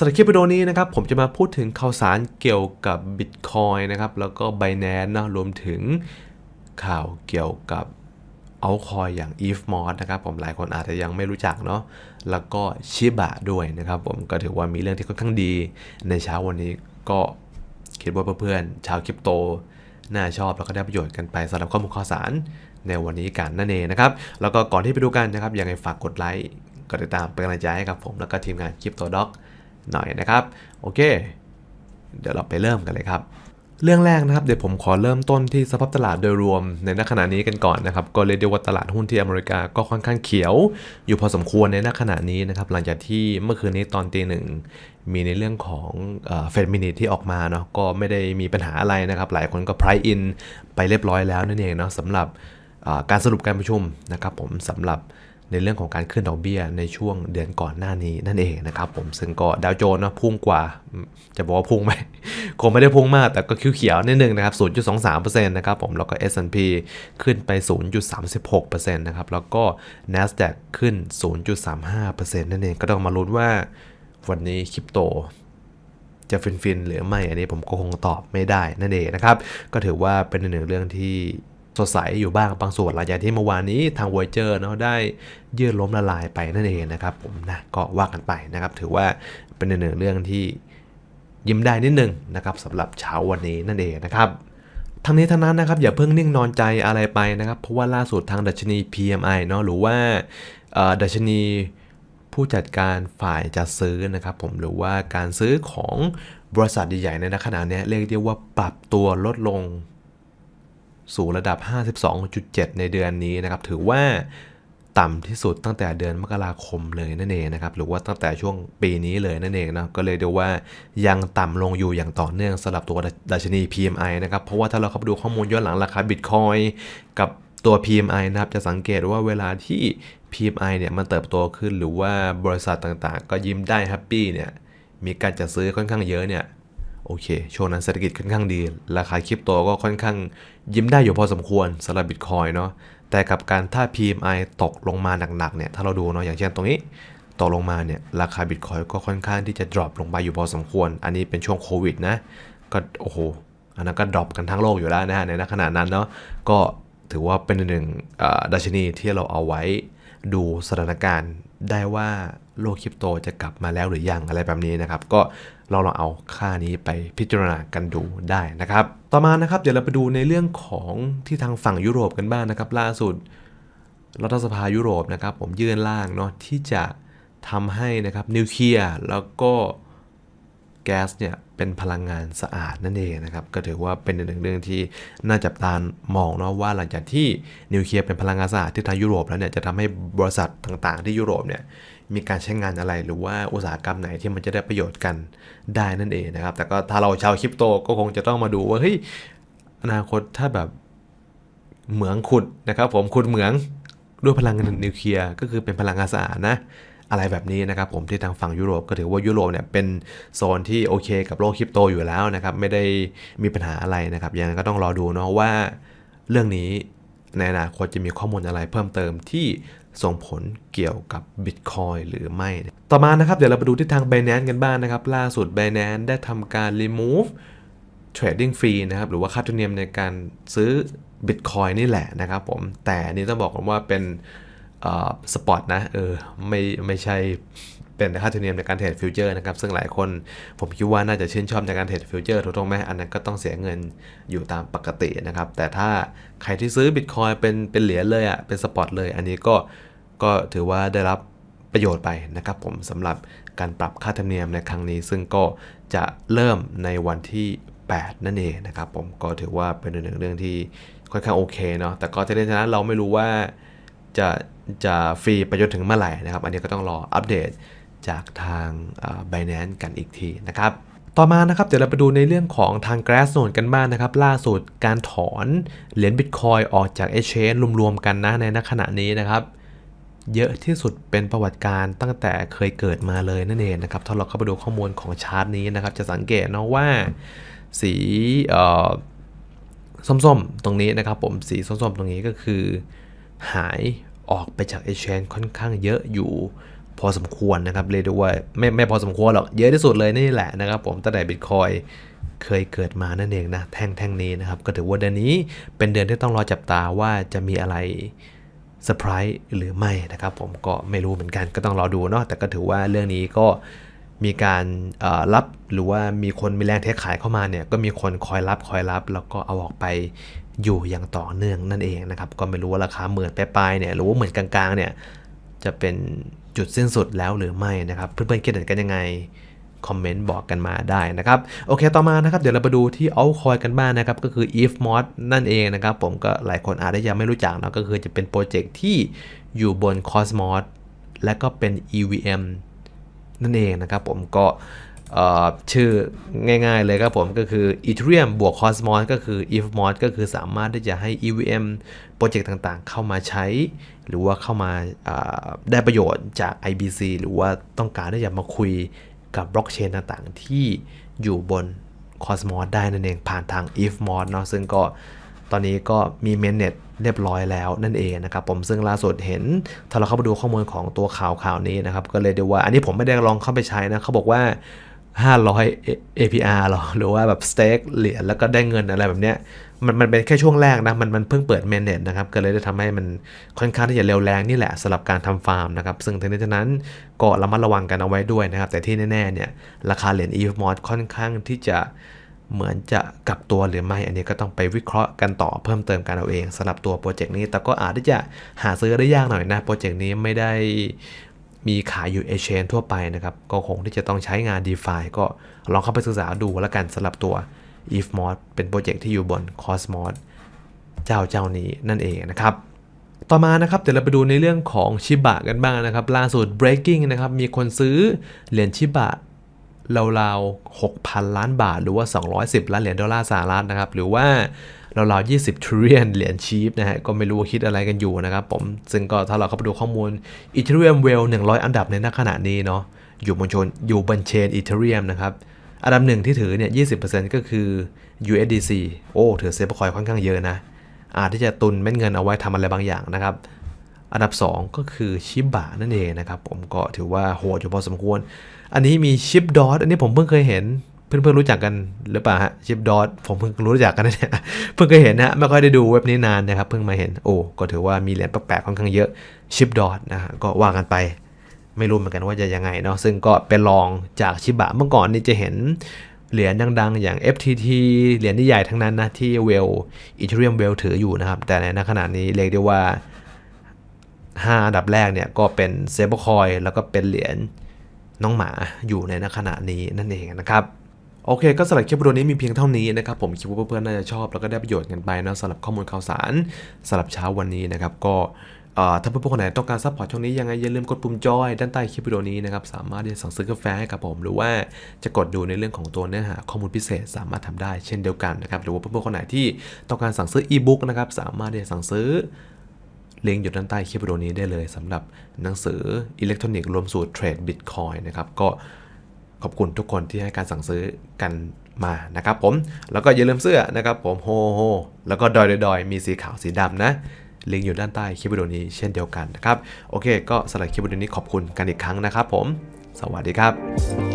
สำหรับคลิปวิดีโอนี้นะครับผมจะมาพูดถึงข่าวสารเกี่ยวกับ Bitcoin นะครับแล้วก็ Binance นะรวมถึงข่าวเกี่ยวกับเอาคอยอย่าง ETH m o d นะครับผมหลายคนอาจจะยังไม่รู้จักเนาะแล้วก็ชิบะด้วยนะครับผมก็ถือว่ามีเรื่องที่ค่อนข้างดีในเช้าวันนี้ก็คิดว่าเพื่อนๆชาวคริปโต น่าชอบแล้วก็ได้ประโยชน์กันไปสำหรับข้อมูลข่าวสารในวันนี้กันนั่นเองนะครับแล้วก็ก่อนที่ไปดูกันนะครับยังไงฝากกดไลค์กดติดตามเป็นกำลังใจให้กับผมแล้วก็ทีมงานคริปโตด็อก หน่อยนะครับ โอเค เดี๋ยวเราไปเริ่มกันเลยครับ เรื่องแรกนะครับเดี๋ยวผมขอเริ่มต้นที่สภาพตลาดโดยรวมในณขณะนี้กันก่อนนะครับ ก็เรียกได้ว่าตลาดหุ้นที่อเมริกาก็ค่อนข้างเขียว อยู่พอสมควรในณขณะนี้นะครับ หลังจากที่เมื่อคืนนี้ตอนตีหนึ่งมีในเรื่องของเฟดมินิที่ออกมาเนาะก็ไม่ได้มีปัญหาอะไรนะครับ หลายคนก็ price in ไปเรียบร้อยแล้วนั่นเองเนาะสำหรับการสรุปการประชุมนะครับผมสำหรับ ในเรื่องของการขึ้นดอกเบี้ยในช่วงเดือนก่อนหน้านี้นั่นเองนะครับผมซึ่งก็ดาวโจนส์นะพุ่งกว่า จะบอกว่าพุ่งไหมคงไม่ได้พุ่งมากแต่ก็คิ้วเขียวนิดนึงนะครับ 0.23%นะครับผมแล้วก็ S&P ขึ้นไป 0.36%นะครับแล้วก็ NASDAQ ขึ้น 0.35%นั่นเองก็ต้องมาลุ้นว่าวันนี้คริปโตจะฟินๆหรือไม่อันนี้ผมก็คงตอบไม่ได้นั่นเองนะครับ ก็ถือว่าเป็นหนึ่งเรื่องที่ สดใสอยู่บ้างบางส่วนหลังจากที่เมื่อวานนี้ทาง v o เจอร์เนาะได้ยืดล้มละลายไปนั่นเองนะครับผมนะก็ว่ากันไปนะครับ ถือว่าเป็นหนึ่งเรื่องที่ยิ้มได้นิดนึงนะครับสำหรับเช้าวันนี้นั่นเองนะครับทั้งนี้ทั้งนั้นนะครับอย่าเพิ่งนิ่งนอนใจอะไรไปนะครับเพราะว่าล่าสุดทางดัชนี PMI เนาะหรือว่าดัชนีผู้จัดการฝ่ายจัดซื้อนะครับผมหรือว่าการซื้อของบริษัทใหญ่ๆในขณะเนี้ยเรียกได้ว่าปรับตัวลดลง สู่ระดับ 52.7 ในเดือนนี้นะครับ ถือว่าต่ำที่สุดตั้งแต่เดือนมกราคมเลยนั่นเองนะครับ หรือว่าตั้งแต่ช่วงปีนี้เลยนั่นเองนะก็เลยเดียวว่ายังต่ำลงอยู่อย่างต่อเนื่องสำหรับตัวดัชนี PMI นะครับ เพราะว่าถ้าเราเข้าไปดูข้อมูลย้อนหลังราคา Bitcoin กับตัว PMI นะครับ จะสังเกตว่าเวลาที่ PMI เนี่ยมันเติบโตขึ้นหรือว่าบริษัทต่างๆ ก็ยิ้มได้แฮปปี้เนี่ยมีการจัดซื้อค่อนข้างเยอะเนี่ย โอเค ช่วงนั้นเศรษฐกิจค่อนข้างดี ราคาคริปโตก็ค่อนข้างยิ้มได้อยู่พอสมควรสำหรับบิตคอยเนาะ แต่กับการถ้า PMI ตกลงมาหนักๆเนี่ย ถ้าเราดูเนาะ อย่างเช่นตรงนี้ ตกลงมาเนี่ย ราคาบิตคอยก็ค่อนข้างที่จะ drop ลงไปอยู่พอสมควร อันนี้เป็นช่วงโควิดนะ ก็โอ้โห อันนั้นก็ drop กันทั้งโลกอยู่แล้วนะฮะในขณะนั้นเนาะ ก็ถือว่าเป็นหนึ่งดัชนีที่เราเอาไว้ ดูสถานการณ์ได้ว่าโลกคริปโตจะกลับมาแล้วหรือยังอะไรแบบนี้นะครับ ก็เราลองเอาค่านี้ไปพิจารณากันดูได้นะครับ ต่อมานะครับเดี๋ยวเราไปดูในเรื่องของที่ทางฝั่งยุโรปกันบ้างนะครับ ล่าสุดรัฐสภายุโรปนะครับ ผมยื่นร่างเนาะที่จะทำให้นะครับนิวเคลียร์แล้วก็ แก๊สเนี่ยเป็นพลังงานสะอาดนั่นเองนะครับ ก็ถือว่าเป็นหนึ่งเรื่องที่น่าจับตามองเนาะว่าหลังจากที่นิวเคลียร์เป็นพลังงานสะอาดที่ทางยุโรปแล้วเนี่ยจะทำให้บริษัทต่างๆ ที่ยุโรปเนี่ยมีการใช้งานอะไรหรือว่าอุตสาหกรรมไหนที่มันจะได้ประโยชน์กันได้นั่นเองนะครับ แต่ก็ถ้าเราชาวคริปโตก็คงจะต้องมาดูว่าเฮ้ยอนาคตถ้าแบบเหมืองขุดนะครับ ผมขุดเหมืองด้วยพลังงานนิวเคลียร์ก็คือเป็นพลังงานสะอาดนะ อะไรแบบนี้นะครับผมที่ทางฝั่งยุโรปก็ถือว่ายุโรปเนี่ยเป็นโซนที่โอเคกับโลกคริปโตอยู่แล้วนะครับไม่ได้มีปัญหาอะไรนะครับยังก็ต้องรอดูเนาะว่าเรื่องนี้ในอนาคตจะมีข้อมูลอะไรเพิ่มเติมที่ส่งผลเกี่ยวกับ Bitcoin หรือไม่ ต่อมานะครับ เดี๋ยวเราไปดูที่ทาง Binance กันบ้างนะครับ ล่าสุด Binance ได้ทำการ remove trading fee นะครับ หรือว่าค่าธรรมเนียมในการซื้อ Bitcoin นี่แหละนะครับผม แต่นนี้ต้องบอกก่อนว่าเป็น สปอตนะเออไม่ไม่ใช่เป็นค่าธรรมเนียมในการเทรดฟิวเจอร์นะครับ ซึ่งหลายคนผมคิดว่าน่าจะชื่นชอบในการเทรดฟิวเจอร์ถูกต้องไหมอันนั้นก็ต้องเสียเงินอยู่ตามปกตินะครับ แต่ถ้าใครที่ซื้อ Bitcoin เป็นเป็นเหรียญเลยอะ่ะเป็นสปอตเลย อันนี้ก็ก็ถือว่าได้รับประโยชน์ไปนะครับผมสำหรับการปรับค่าธรรมเนียมในครั้งนี้ ซึ่งก็จะเริ่มในวันที่ 8 นั่นเองนะครับผมก็ถือว่าเป็นหนึ่งเรื่องที่ค่อนข้างโอเคเนาะแต่ก็จะได้ชนะเราไม่รู้ว่าจะ จะฟรีไปจนถึงเมื่อไหร่นะครับ อันนี้ก็ต้องรออัปเดตจากทางไบแนนกันอีกทีนะครับ ต่อมานะครับเดี๋ยวเราไปดูในเรื่องของทาง Glassnode กันบ้างนะครับ ล่าสุดการถอนเหรียญ Bitcoin ออกจาก Exchange รวมๆกันนะในณขณะนี้นะครับ เยอะที่สุดเป็นประวัติการตั้งแต่เคยเกิดมาเลยนั่นเองนะครับ ถ้าเราเข้าไปดูข้อมูลของชาร์ตนี้นะครับ จะสังเกตนะว่าสีส้มๆ ตรงนี้นะครับผมสีส้มๆ ตรงนี้ก็คือหาย ออกไปจาก Exchange ค่อนข้างเยอะอยู่พอสมควรนะครับเรียกได้ว่าไม่ไม่พอสมควรหรอก เยอะที่สุดเลยนี่แหละนะครับผมตั้งแต่บิตคอยเคยเกิดมานั่นเองนะ แท่งแท่งนี้นะครับ ก็ถือว่าเดือนนี้เป็นเดือนที่ต้องรอจับตาว่าจะมีอะไรเซอร์ไพรส์หรือไม่นะครับผมก็ไม่รู้เหมือนกันก็ต้องรอดูเนาะแต่ก็ถือว่าเรื่องนี้ก็ มีการรับหรือว่ามีคนมีแรงเทขายเข้ามาเนี่ยก็มีคนคอยรับคอยรับ แล้วก็เอาออกไปอยู่อย่างต่อเนื่องนั่นเองนะครับก็ไม่รู้ว่าราคาหมื่นปลายๆเนี่ยหรือว่าหมื่นกลางๆเนี่ยจะเป็นจุดสิ้นสุดแล้วหรือไม่นะครับเพื่อนๆคิดเห็นกันยังไงคอมเมนต์บอกกันมาได้นะครับ โอเคต่อมานะครับ เดี๋ยวเราไปดูที่ altcoin กันบ้างนะครับ ก็คือ if mod นั่นเองนะครับ ผมก็หลายคนอาจจะยังไม่รู้จักเนอะก็คือจะเป็นโปรเจกต์ที่อยู่บน cosmos และก็เป็น EVM นั่นเองนะครับผมก็ชื่อง่ายๆเลยครับผมก็คือ Ethereum บวก Cosmos ก็คือ ETHMOD ก็คือสามารถที่จะให้ EVM โปรเจกต์ต่างๆ เข้ามาใช้ หรือว่าเข้ามาได้ประโยชน์จาก IBC หรือว่าต้องการที่จะมาคุยกับบล็อกเชนต่างๆ ที่อยู่บน Cosmos ได้นั่นเองผ่านทาง ETHMOD เนาะซึ่งก็ ตอนนี้ก็มีเมนเน็ตเรียบร้อยแล้วนั่นเองนะครับผมซึ่งล่าสุดเห็น ถ้าเราเข้าไปดูข้อมูลของตัวข่าวข่าวนี้นะครับ ก็เลยเดียวว่าอันนี้ผมไม่ได้ลองเข้าไปใช้นะเขาบอกว่า 500 APR หรอ หรือว่าแบบสเต็กเหรียญแล้วก็ได้เงินอะไรแบบเนี้ยมันมันเป็นแค่ช่วงแรกนะ มันมันเพิ่งเปิดเมนเน็ตนะครับ ก็เลยได้ทำให้มันค่อนข้างที่จะเร็วแรงนี่แหละสำหรับการทำฟาร์มนะครับ ซึ่งทั้งนี้ทั้งนั้นก็ระมัดระวังกันเอาไว้ด้วยนะครับ แต่ที่แน่ๆเนี่ยราคาเหรียญ ETH mod ค่อนข้างที่จะ เหมือนจะกลับตัวหรือไม่อันนี้ก็ต้องไปวิเคราะห์กันต่อเพิ่มเติมกันเอาเองสำหรับตัวโปรเจกต์นี้ แต่ก็อาจที่จะหาซื้อได้ยากหน่อยนะโปรเจกต์นี้ไม่ได้มีขายอยู่เอเชนทั่วไปนะครับ ก็คงที่จะต้องใช้งาน d e f i ก็ลองเข้าไปศึกษาดูแล้วกันสำหรับตัว ETHMOD เป็นโปรเจกต์ที่อยู่บน Cosmos เจ้าเจ้านี้นั่นเองนะครับ ต่อมานะครับเดี๋ยวเราไปดูในเรื่องของชิบะกันบ้างนะครับ ล่าสุด breaking นะครับมีคนซื้อเหรียญชิบะ ราวๆ 6,000 ล้านบาท หรือว่า 210 ล้านเหรียญดอลลาร์สหรัฐนะครับ หรือว่าราวๆ20 trillion เหรียญชีฟนะฮะ ก็ไม่รู้ว่าคิดอะไรกันอยู่นะครับผม ซึ่งก็ถ้าเราเข้าไปดูข้อมูล Ethereum Well 100 อันดับในณขณะนี้เนาะ อยู่บนชนอยู่บนเชน Ethereum นะครับ อันดับหนึ่งที่ถือเนี่ย 20%ก็คือ USDC โอ้ ถือเซฟคอยค่อนข้างเยอะนะ อาจที่จะตุนเม็ดเงินเอาไว้ทำอะไรบางอย่างนะครับ อันดับ 2 ก็คือชิบะนั่นเองนะครับผมก็ถือว่าโหดอยู่พอสมควร อันนี้มีชิปดอทอันนี้ผมเพิ่งเคยเห็น เพื่อนๆรู้จักกันหรือเปล่าฮะชิปดอทผมเพิ่งรู้จักกันนะเนี่ยเพิ่งเคยเห็นนะฮะไม่ค่อยได้ดูเว็บนี้นานนะครับเพิ่งมาเห็นโอ้ก็ถือว่ามีเหรียญแปลกๆค่อนข้างเยอะชิปดอทนะฮะก็ว่ากันไปไม่รู้เหมือนกันว่าจะยังไงเนาะซึ่งก็เป็นรองจากชิบะเมื่อก่อนนี่จะเห็นเหรียญดังๆ อย่าง FTT เหรียญที่ใหญ่ทั้งนั้นนะที่เวลอีเทเรียมเวลถืออยู่นะครับ แต่ในขณะนี้เรียกได้ว่า 5 อันดับแรกเนี่ยก็เป็นเซเบอร์คอยแล้วก็เป็นเหรียญน้องหมาอยู่ในขณะนี้นั่นเองนะครับโอเค ก็สำหรับคลิปวิดีโอนี้มีเพียงเท่านี้นะครับ ผมคิดว่าเพื่อนๆน่าจะชอบ แล้วก็ได้ประโยชน์กันไปนะสำหรับข้อมูลข่าวสารสำหรับเช้าวันนี้นะครับ ก็ถ้าเพื่อนๆคนไหนต้องการซัพพอร์ตช่องนี้ยังไงอย่าลืมกดปุ่มจอยด้านใต้คลิปวิดีโอนี้นะครับ สามารถที่จะสั่งซื้อกาแฟให้กับผม หรือว่าจะกดดูในเรื่องของตัวเนื้อหาข้อมูลพิเศษ สามารถทำได้เช่นเดียวกันนะครับ หรือว่าเพื่อนๆคนไหนที่ต้องการสั่งซื้ออีบุ๊กนะครับ สามารถที่จะสั่งซื้อ ลิงก์อยู่ด้านใต้คลิปวิดีโอนี้ได้เลยสำหรับหนังสืออิเล็กทรอนิกส์รวมสูตรเทรดบิตคอยนะครับก็ขอบคุณทุกคนที่ให้การสั่งซื้อกันมานะครับผมแล้วก็อย่าลืมเสื้อนะครับผมโฮโฮแล้วก็ดอยดอยมีสีขาวสีดำนะลิงก์อยู่ด้านใต้คลิปวิดีโอนี้เช่นเดียวกันนะครับ โอเค ก็สำหรับคลิปวิดีโอนี้ขอบคุณกันอีกครั้งนะครับผม สวัสดีครับ